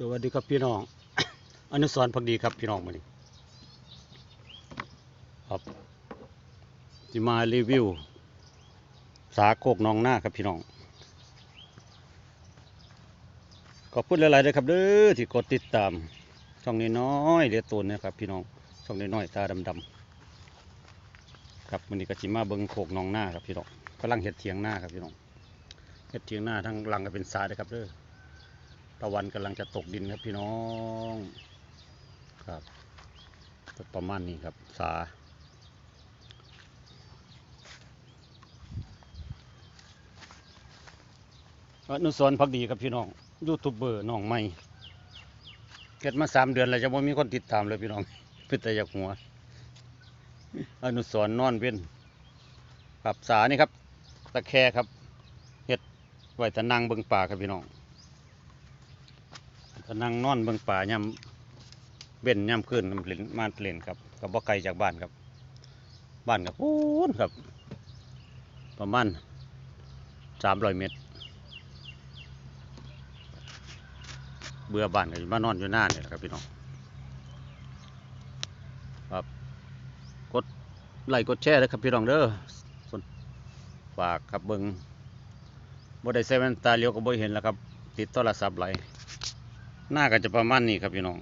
สวัสดีครับพี่น้อง อนุสรพักดีครับพี่น้องมานี่ครับจะมารีวิว สาโคกน้องหน้าครับพี่น้อง ขอบคุณหลายๆเลยครับเด้อที่กดติดตาม ช่องนี้น้อยๆเดียตัวนะครับ พี่น้อง ช่องนี้น้อยๆตาดำๆครับวันนี้ก็จิมาเบิ้งโคกน้องหน้าครับพี่น้องกำลังเห็ดเถียงหน้าครับพี่น้องเห็ดเถียงหน้าทั้งหลังก็เป็นทรายนะครับเด้อ ตะวันกำลังจะตกดินครับพี่น้องครับก็ประมาณนี้ครับสาอนุสรพักดีครับพี่น้องยูทูบเบอร์น้องใหม่เกิดมาสามเดือนแล้วจะไม่มีคนติดตามเลยพี่น้องเป็นแต่อยาหัว อนุสรนอนเว้นครับสานี่ครับ ตะแคครับเฮ็ดไว้แตะนางเบิงป่าครับพี่น้อง ก็นั่งนอนเบิ่งป่ายามเว้นยามคืนน้ำเล่นมาเล่นครับก็บ่ไกลจากบ้านครับ บ้านกับพูนครับ ประมาณสามร้อยเมตร เบื่อบ้านก็สิมานอนอยู่หน้าเนี่ยแหละครับพี่น้องครับกดไลค์กดแชร์เลยครับพี่น้องเด้อส่วนฝากครับเบิ่งบ่ได้ใส่แว่นตาเลี้ยวก็บ่เห็นแล้วครับ ติดโทรศัพท์ไหล หน้าก็จะประมาณนี้ครับพี่น้อง